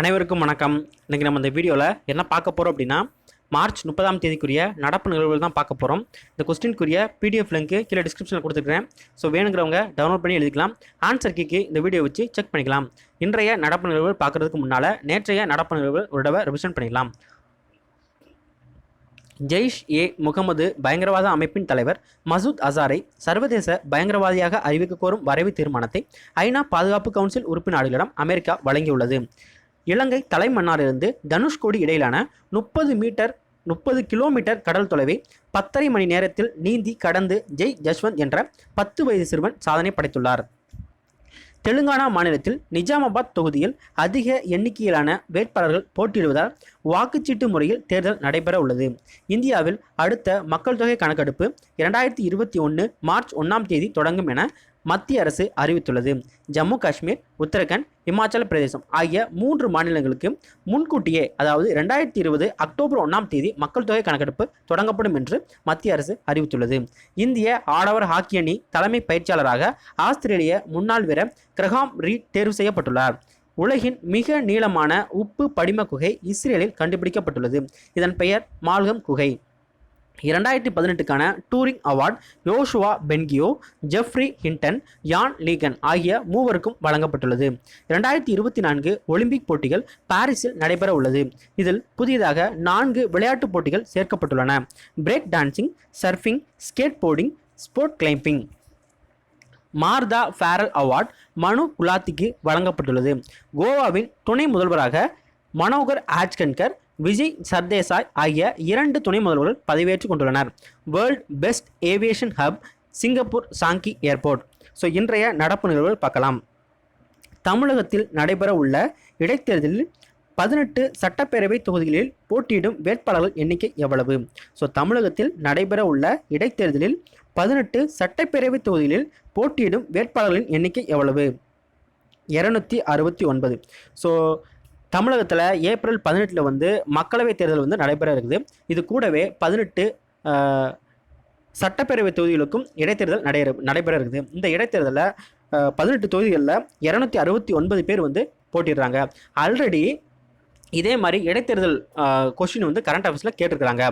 அனைவருக்கும் வணக்கம். இன்றைக்கி நம்ம இந்த வீடியோவில் என்ன பார்க்க போகிறோம் அப்படின்னா மார்ச் முப்பதாம் தேதிக்குரிய நடப்பு நிகழ்வுகள் தான் பார்க்க போகிறோம் இந்த கொஸ்டின்க்குரிய பிடிஎஃப் லிங்க்கு கீழே டிஸ்கிரிப்ஷனில் கொடுத்துருக்கேன் ஸோ வேணுங்கிறவங்க டவுன்லோட் பண்ணி எழுதிக்கலாம். ஆன்சர் கீக்கு இந்த வீடியோ வச்சு செக் பண்ணிக்கலாம். இன்றைய நடப்பு நிகழ்வுகள் பார்க்குறதுக்கு முன்னால் நேற்றைய நடப்பு நிகழ்வுகள் ஒரு தடவை ரிவிஷன் பண்ணிக்கலாம் ஜெய்ஷ் ஏ. முகமது பயங்கரவாத அமைப்பின் தலைவர் மசூத் அசாரை சர்வதேச பயங்கரவாதியாக அறிவிக்க கோரும் வரைவு தீர்மானத்தை ஐநா பாதுகாப்பு கவுன்சில் உறுப்பு நாடுகளிடம் அமெரிக்கா வழங்கியுள்ளது. இலங்கை தலைமன்னாரிலிருந்து தனுஷ்கோடி இடையிலான முப்பது மீட்டர் முப்பது கிலோமீட்டர் கடல் தொலைவை பத்தரை மணி நேரத்தில் நீந்தி கடந்து ஜெய் ஜஸ்வந்த் என்ற பத்து வயது சிறுவன் சாதனை படைத்துள்ளார். தெலுங்கானா மாநிலத்தில் நிஜாமாபாத் தொகுதியில் அதிக எண்ணிக்கையிலான வேட்பாளர்கள் போட்டியிடுவதால் வாக்குச்சீட்டு முறையில் தேர்தல் நடைபெற உள்ளது. இந்தியாவில் அடுத்த மக்கள் தொகை கணக்கெடுப்பு இரண்டாயிரத்தி இருபத்தி ஒன்று மார்ச் ஒன்றாம் தேதி தொடங்கும் என மத்திய அரசு அறிவித்துள்ளது. ஜம்மு காஷ்மீர் உத்தரகண்ட் இமாச்சல பிரதேசம் ஆகிய மூன்று மாநிலங்களுக்கு முன்கூட்டியே அதாவது ரெண்டாயிரத்தி இருபது அக்டோபர் ஒன்றாம் தேதி மக்கள் தொகை கணக்கெடுப்பு தொடங்கப்படும் என்று மத்திய அரசு அறிவித்துள்ளது. இந்திய ஆடவர் ஹாக்கி அணி தலைமை பயிற்சியாளராக ஆஸ்திரேலிய முன்னாள் வீரர் கிரஹாம் ரீட் தேர்வு செய்யப்பட்டுள்ளார். உலகின் மிக நீளமான உப்பு படிம குகை இஸ்ரேலில் கண்டுபிடிக்கப்பட்டுள்ளது. இதன் பெயர் மால்கம் குகை. இரண்டாயிரத்தி பதினெட்டுக்கான Turing award Yoshua Bengio Geoffrey Hinton Yann LeCun ஆகிய மூவருக்கும் வழங்கப்பட்டுள்ளது. இரண்டாயிரத்தி இருபத்தி நான்கு ஒலிம்பிக் போட்டிகள் பாரிஸில் நடைபெற உள்ளது. இதில் புதியதாக நான்கு விளையாட்டுப் போட்டிகள் சேர்க்கப்பட்டுள்ளன. Break dancing surfing skateboarding sport climbing. Martha Farrell award மனு குலாத்திக்கு வழங்கப்பட்டுள்ளது. கோவாவின் துணை முதல்வராக மனோகர் ஆஜ்கன்கர் விஜய் சர்தேசாய் ஆகிய இரண்டு துணை முதல்வர்கள் பதவியேற்றுக் கொண்டுள்ளனர். World best aviation hub Singapore Changi airport. So இன்றைய நடப்பு நிகழ்வுகள் பார்க்கலாம். தமிழகத்தில் நடைபெற உள்ள இடைத்தேர்தலில் பதினெட்டு சட்டப்பேரவை தொகுதிகளில் போட்டியிடும் வேட்பாளர்கள் எண்ணிக்கை எவ்வளவு? ஸோ தமிழகத்தில் நடைபெற உள்ள இடைத்தேர்தலில் பதினெட்டு சட்டப்பேரவை தொகுதிகளில் போட்டியிடும் வேட்பாளர்களின் எண்ணிக்கை எவ்வளவு? இரநூத்தி அறுபத்தி ஒன்பது. ஸோ தமிழகத்தில் ஏப்ரல் பதினெட்டில் வந்து மக்களவைத் தேர்தல் வந்து நடைபெற இருக்குது. இது கூடவே பதினெட்டு சட்டப்பேரவை தொகுதிகளுக்கும் இடைத்தேர்தல் நடை நடைபெற இருக்குது. இந்த இடைத்தேர்தலில் பதினெட்டு தொகுதிகளில் இரநூத்தி அறுபத்தி ஒன்பது பேர் வந்து போட்டிடுறாங்க. ஆல்ரெடி இதே மாதிரி இடைத்தேர்தல் கொஷின் வந்து கரண்ட் ஆஃபீஸில் கேட்டிருக்கிறாங்க.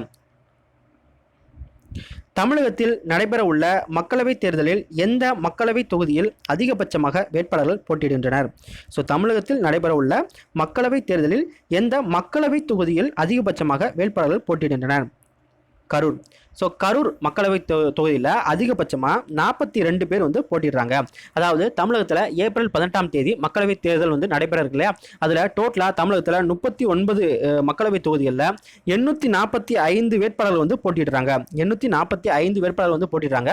தமிழகத்தில் நடைபெற உள்ள மக்களவைத் தேர்தலில் எந்த மக்களவைத் தொகுதியில் அதிகபட்சமாக வேட்பாளர்கள் போட்டியிடுகின்றனர்? ஸோ தமிழகத்தில் நடைபெற உள்ள மக்களவைத் தேர்தலில் எந்த மக்களவைத் தொகுதியில் அதிகபட்சமாக வேட்பாளர்கள் போட்டியிடுகின்றனர்? கரூர். ஸோ கரூர் மக்களவை தொ தொகுதியில் அதிகபட்சமாக நாற்பத்தி ரெண்டு பேர் வந்து போட்டிடுறாங்க. அதாவது தமிழகத்தில் ஏப்ரல் பதினெட்டாம் தேதி மக்களவை தேர்தல் வந்து நடைபெற இருக்கு இல்லையா? அதில் டோட்டலாக தமிழகத்தில் முப்பத்தி ஒன்பது மக்களவை தொகுதிகளில் எண்ணூற்றி நாற்பத்தி ஐந்து வேட்பாளர்கள் வந்து போட்டிடுறாங்க எண்ணூற்றி நாற்பத்தி ஐந்து வேட்பாளர்கள் வந்து போட்டிடுறாங்க.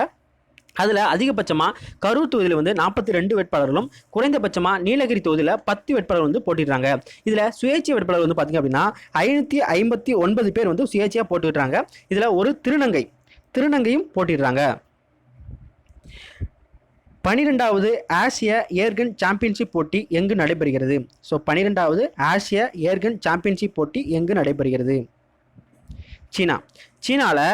அதில் அதிகபட்சமாக கரூர் தொகுதியில் வந்து நாற்பத்தி ரெண்டு வேட்பாளர்களும் குறைந்தபட்சமாக நீலகிரி தொகுதியில் பத்து வேட்பாளர்கள் வந்து போட்டிடுறாங்க. இதில் சுயேட்சை வேட்பாளர் வந்து பார்த்திங்க அப்படின்னா ஐநூற்றி ஐம்பத்தி ஒன்பது பேர் வந்து சுயேட்சையாக போட்டுக்கிட்டாங்க இதில் ஒரு திருநங்கை திருநங்கையும் போட்டிடுறாங்க. பனிரெண்டாவது ஆசிய ஏர்கன் சாம்பியன்ஷிப் போட்டி எங்கு நடைபெறுகிறது? ஸோ பனிரெண்டாவது ஆசிய ஏர்கன் சாம்பியன்ஷிப் போட்டி எங்கு நடைபெறுகிறது? சீனா. சீனாவில்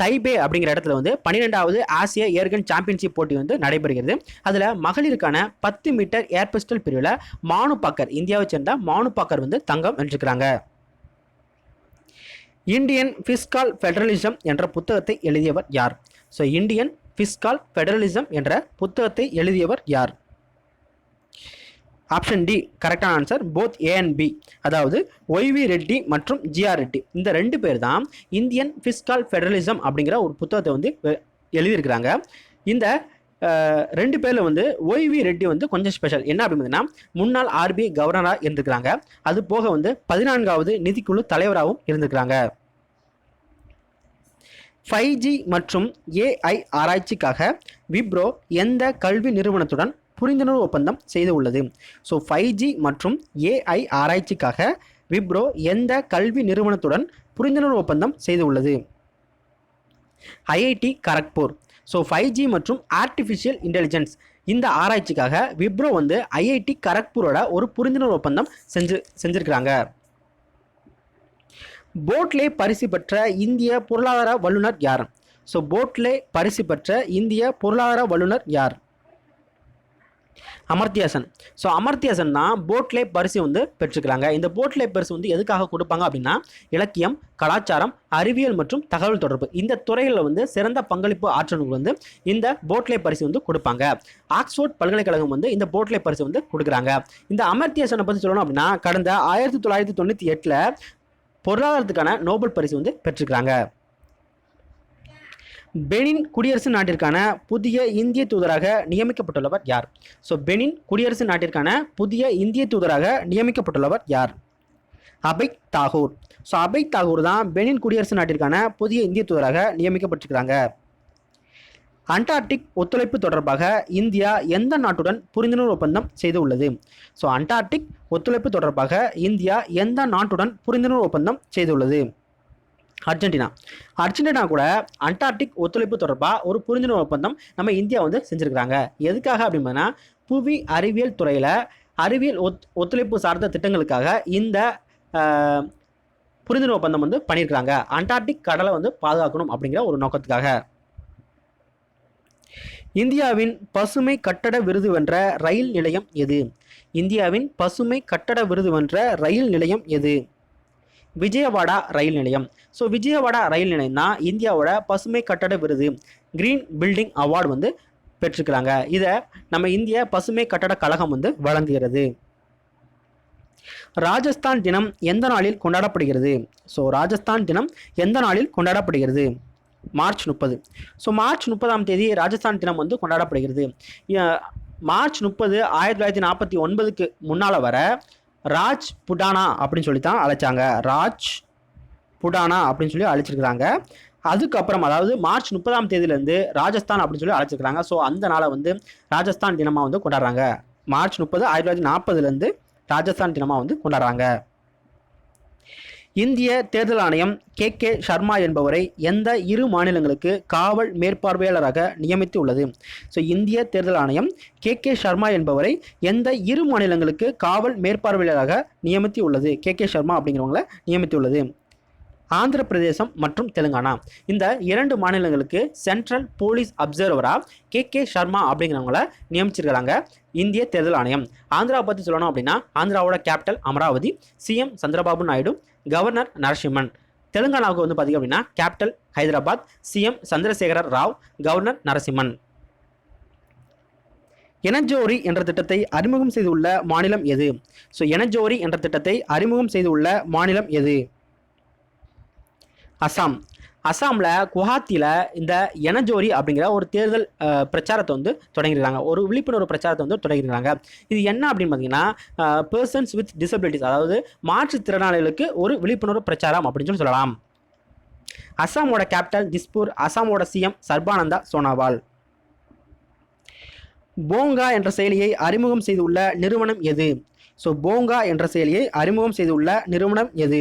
தைபே அப்படிங்கிற இடத்துல வந்து பன்னிரெண்டாவது ஆசிய ஏர்கன் சாம்பியன்ஷிப் போட்டி வந்து நடைபெறுகிறது. அதில் மகளிருக்கான பத்து மீட்டர் ஏர் பிஸ்டல் பிரிவில் மானு பாக்கர் இந்தியாவை சேர்ந்த மானு பாக்கர் வந்து தங்கம் வென்றிருக்கிறாங்க. இந்தியன் ஃபிஸ்கால் ஃபெடரலிசம் என்ற புத்தகத்தை எழுதியவர் யார்? ஸோ இந்தியன் ஃபிஸ்கால் ஃபெடரலிசம் என்ற புத்தகத்தை எழுதியவர் யார்? ஆப்ஷன் டி கரெக்டான answer both A and B அதாவது ஒய்வி ரெட்டி மற்றும் ஜிஆர் ரெட்டி இந்த ரெண்டு பேர் தான் இந்தியன் ஃபிஸ்கால் ஃபெடரலிசம் அப்படிங்கிற ஒரு புத்தகத்தை வந்து எழுதியிருக்கிறாங்க. இந்த ரெண்டு பேரில் வந்து ஒய்வி ரெட்டி வந்து கொஞ்சம் ஸ்பெஷல் என்ன அப்படிங்கிறதுனா முன்னாள் ஆர்பிஐ கவர்னராக இருந்திருக்கிறாங்க. அது போக வந்து பதினான்காவது நிதிக்குழு தலைவராகவும் இருந்திருக்கிறாங்க. ஃபைவ் ஜி மற்றும் ஏஐ ஆராய்ச்சிக்காக விப்ரோ எந்த கல்வி நிறுவனத்துடன் புரிந்துணர்வு ஒப்பந்தம் செய்து உள்ளது. ஸோ ஃபைவ் ஜி மற்றும் ஏஐ ஆராய்ச்சிக்காக விப்ரோ எந்த கல்வி நிறுவனத்துடன் புரிந்துணர்வு ஒப்பந்தம் செய்து உள்ளது? IIT Kharagpur. So five G மற்றும் ஆர்டிஃபிஷியல் இன்டெலிஜென்ஸ் இந்த ஆராய்ச்சிக்காக விப்ரோ வந்து ஐஐடி கரக்பூரோட ஒரு புரிந்துணர்வு ஒப்பந்தம் செஞ்சு செஞ்சுருக்கிறாங்க. போட்லே பரிசு பெற்ற இந்திய பொருளாதார வல்லுநர் யார்? ஸோ போட்லே பரிசு பெற்ற இந்திய பொருளாதார வல்லுநர் யார்? அமர்த்தியாசன். ஸோ அமர்த்தியாசன் தான் போட்லே பரிசு வந்து பெற்றுக்கிறாங்க. இந்த போட்லே பரிசு வந்து எதுக்காக கொடுப்பாங்க அப்படின்னா இலக்கியம் கலாச்சாரம் அறிவியல் மற்றும் தகவல் தொடர்பு. இந்த துறைகளில் வந்து சிறந்த பங்களிப்பு ஆற்றலுக்கு வந்து இந்த போட்லே பரிசு வந்து கொடுப்பாங்க. ஆக்ஸ்போர்ட் பல்கலைக்கழகம் வந்து இந்த போட்லே பரிசு வந்து கொடுக்குறாங்க. இந்த அமர்த்தியாசனை பற்றி சொல்லணும் அப்படின்னா கடந்த ஆயிரத்தி தொள்ளாயிரத்தி தொண்ணூற்றி எட்டில் பொருளாதாரத்துக்கான நோபல் பரிசு வந்து பெற்றுக்கிறாங்க. பெனின் குடியரசு நாட்டிற்கான புதிய இந்திய தூதராக நியமிக்கப்பட்டுள்ளவர் யார்? ஸோ பெனின் குடியரசு நாட்டிற்கான புதிய இந்திய தூதராக நியமிக்கப்பட்டுள்ளவர் யார்? அபை தாகூர். ஸோ அபை தாகூர் தான் பெனின் குடியரசு நாட்டிற்கான புதிய இந்திய தூதராக நியமிக்கப்பட்டிருக்கிறாங்க. அண்டார்டிக் ஒத்துழைப்பு தொடர்பாக இந்தியா எந்த நாட்டுடன் புரிந்துணர்வு ஒப்பந்தம் செய்து உள்ளது ஸோ அண்டார்டிக் ஒத்துழைப்பு தொடர்பாக இந்தியா எந்த நாட்டுடன் புரிந்துணர்வு ஒப்பந்தம் செய்துள்ளது? அர்ஜென்டினா. அர்ஜென்டினா கூட அண்டார்டிக் ஒத்துழைப்பு தொடர்பாக ஒரு புரிந்துணர்வு ஒப்பந்தம் நம்ம இந்தியா வந்து செஞ்சுருக்கிறாங்க. எதுக்காக அப்படின்னா புவி அறிவியல் துறையில் அறிவியல் ஒத் ஒத்துழைப்பு சார்ந்த திட்டங்களுக்காக இந்த புரிந்துணர்வு ஒப்பந்தம் வந்து பண்ணியிருக்கிறாங்க அண்டார்டிக் கடலை வந்து பாதுகாக்கணும் அப்படிங்கிற ஒரு நோக்கத்துக்காக. இந்தியாவின் பசுமை கட்டட விருது வென்ற ரயில் நிலையம் எது? இந்தியாவின் பசுமை கட்டட விருது வென்ற ரயில் நிலையம் எது? விஜயவாடா ரயில் நிலையம். ஸோ விஜயவாடா ரயில் நிலையம் தான் இந்தியாவோட பசுமை கட்டட விருது. கிரீன் பில்டிங் அவார்டு வந்து பெற்றிருக்கிறாங்க. இதை நம்ம இந்திய பசுமை கட்டட கழகம் வந்து வழங்குகிறது. ராஜஸ்தான் தினம் எந்த நாளில் கொண்டாடப்படுகிறது? ஸோ ராஜஸ்தான் தினம் எந்த நாளில் கொண்டாடப்படுகிறது? மார்ச் முப்பது. ஸோ மார்ச் முப்பதாம் தேதி ராஜஸ்தான் தினம் வந்து கொண்டாடப்படுகிறது. மார்ச் முப்பது ஆயிரத்தி தொள்ளாயிரத்தி நாற்பத்தி ஒன்பதுக்கு முன்னால் வர ராஜ் புடானா அப்படின்னு சொல்லி தான் அழைச்சாங்க. ராஜ் புடானா அப்படின்னு சொல்லி அழைச்சிருக்கிறாங்க. அதுக்கப்புறம் அதாவது மார்ச் முப்பதாம் தேதியிலேருந்து ராஜஸ்தான் அப்படின்னு சொல்லி அழைச்சிருக்கிறாங்க. ஸோ அந்த நாளை வந்து ராஜஸ்தான் தினமாக வந்து கொண்டாடுறாங்க. மார்ச் முப்பது ஆயிரத்தி தொள்ளாயிரத்தி நாற்பதுலேருந்து ராஜஸ்தான் தினமாக வந்து கொண்டாடுறாங்க. இந்திய தேர்தல் ஆணையம் கே. கே. சர்மா என்பவரை எந்த இரு மாநிலங்களுக்கு காவல் மேற்பார்வையாளராக நியமித்து உள்ளது ஸோ இந்திய தேர்தல் ஆணையம் கே. கே. சர்மா என்பவரை எந்த இரு மாநிலங்களுக்கு காவல் மேற்பார்வையாளராக நியமித்து உள்ளது கே. கே. சர்மா அப்படிங்கிறவங்கள நியமித்துள்ளது. ஆந்திர பிரதேசம் மற்றும் தெலுங்கானா. இந்த இரண்டு மாநிலங்களுக்கு சென்ட்ரல் போலீஸ் அப்சர்வராக கே கே சர்மா அப்படிங்கிறவங்கள நியமிச்சிருக்கிறாங்க இந்திய தேர்தல் ஆணையம். ஆந்திராவை பற்றி சொல்லணும் அப்படின்னா ஆந்திராவோட capital Amaravati CM Chandrababu Naidu governor Narasimhan. தெலுங்கானாவுக்கு வந்து பார்த்திங்க அப்படின்னா capital Hyderabad CM Chandrasekhara Rao governor Narasimhan. எனஜோரி என்ற திட்டத்தை அறிமுகம் செய்துள்ள மாநிலம் எது? ஸோ எனஜோரி என்ற திட்டத்தை அறிமுகம் செய்துள்ள மாநிலம் எது? அசாம். அசாமில் குவஹாத்தியில் இந்த எனஜோரி அப்படிங்கிற ஒரு தேர்தல் பிரச்சாரத்தை வந்து தொடங்கியிருக்காங்க. ஒரு விழிப்புணர்வு பிரச்சாரத்தை வந்து தொடங்கியிருக்காங்க. இது என்ன அப்படின்னு பார்த்தீங்கன்னா பர்சன்ஸ் வித் டிசபிலிட்டிஸ் அதாவது மாற்றுத்திறனாளிகளுக்கு ஒரு விழிப்புணர்வு பிரச்சாரம் அப்படின்னு சொல்லி சொல்லலாம். அசாமோட கேபிட்டல் திஸ்பூர் அசாமோட சிஎம் சர்பானந்தா சோனாவால். போங்கா என்ற செயலியை அறிமுகம் செய்துள்ள நிறுவனம் எது? ஸோ போங்கா என்ற செயலியை அறிமுகம் செய்துள்ள நிறுவனம் எது?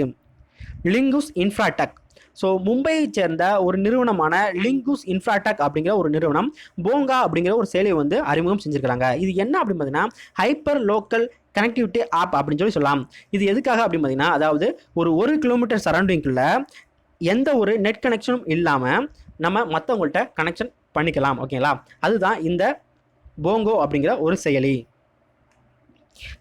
லிங்குஸ் இன்ஃப்ராடெக் ஸோ மும்பையைச் சேர்ந்த ஒரு நிறுவனமான லிங்குஸ் இன்ஃப்ராடெக் அப்படிங்கிற ஒரு நிறுவனம் போங்கா அப்படிங்கிற ஒரு செயலியை வந்து அறிமுகம் செஞ்சுருக்காங்க இது என்ன அப்படின்னு பார்த்தீங்கன்னா ஹைப்பர் லோக்கல் கனெக்டிவிட்டி ஆப் அப்படின்னு சொல்லி சொல்லலாம். இது எதுக்காக அப்படின்னு பார்த்தீங்கன்னா அதாவது ஒரு ஒரு கிலோமீட்டர் சரௌண்டிங்குள்ள எந்த ஒரு நெட் கனெக்ஷனும் இல்லாமல் நம்ம மற்றவங்கள்ட்ட கனெக்ஷன் பண்ணிக்கலாம் ஓகேங்களா அதுதான் இந்த போங்கோ அப்படிங்கிற ஒரு செயலி.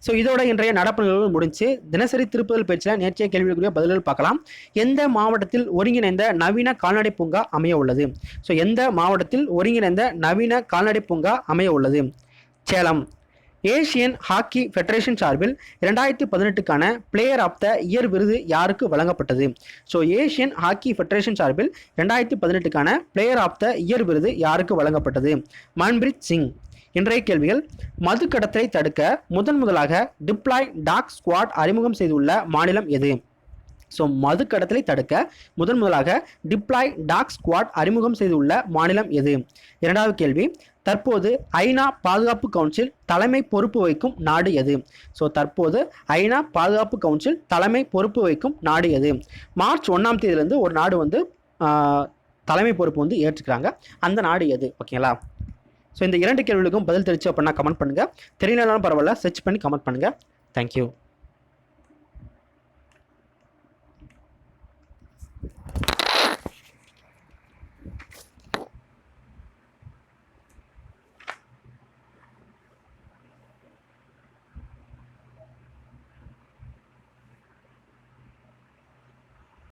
ஸோ இதோட இன்றைய நடப்பு நிகழ்வு முடிஞ்சு தினசரி திருப்புதல் பேச்சில் நேற்றைய கேள்விக்குரிய பதில்கள் பார்க்கலாம். எந்த மாவட்டத்தில் ஒருங்கிணைந்த நவீன கால்நடை பூங்கா அமைய உள்ளது? ஸோ எந்த மாவட்டத்தில் ஒருங்கிணைந்த நவீன கால்நடை பூங்கா அமைய உள்ளது? சேலம். ஏசியன் ஹாக்கி ஃபெடரேஷன் சார்பில் இரண்டாயிரத்தி பதினெட்டுக்கான பிளேயர் ஆஃப் த இயர் விருது யாருக்கு வழங்கப்பட்டது? ஸோ ஏசியன் ஹாக்கி ஃபெடரேஷன் சார்பில் ரெண்டாயிரத்தி பதினெட்டுக்கான பிளேயர் ஆஃப் த இயர் விருது யாருக்கு வழங்கப்பட்டது? மன்பிரீத் சிங். இன்றைய கேள்விகள் மது கடத்தலை தடுக்க முதன் முதலாக டிப்ளாய் டாக் ஸ்குவாட் அறிமுகம் செய்துள்ள மாநிலம் எது? ஸோ மது கடத்தலை தடுக்க முதன் முதலாக டிப்ளாய் டாக் ஸ்குவாட் அறிமுகம் செய்துள்ள மாநிலம் எது? இரண்டாவது கேள்வி தற்போது ஐநா பாதுகாப்பு கவுன்சில் தலைமை பொறுப்பு வைக்கும் நாடு எது? ஸோ தற்போது ஐநா பாதுகாப்பு கவுன்சில் தலைமை பொறுப்பு வைக்கும் நாடு எது? மார்ச் ஒன்றாம் தேதியிலேருந்து ஒரு நாடு வந்து தலைமை பொறுப்பு வந்து ஏற்றுக்கிறாங்க. அந்த நாடு எது? ஓகேங்களா ஸோ இந்த இரண்டு கேள்விகளுக்கும் பதில் தெரிச்சு அப்படின்னா கமெண்ட் பண்ணுங்கள் தெரியலனாலும் பரவாயில்ல சர்ச் பண்ணி கமெண்ட் பண்ணுங்கள் தேங்க்யூ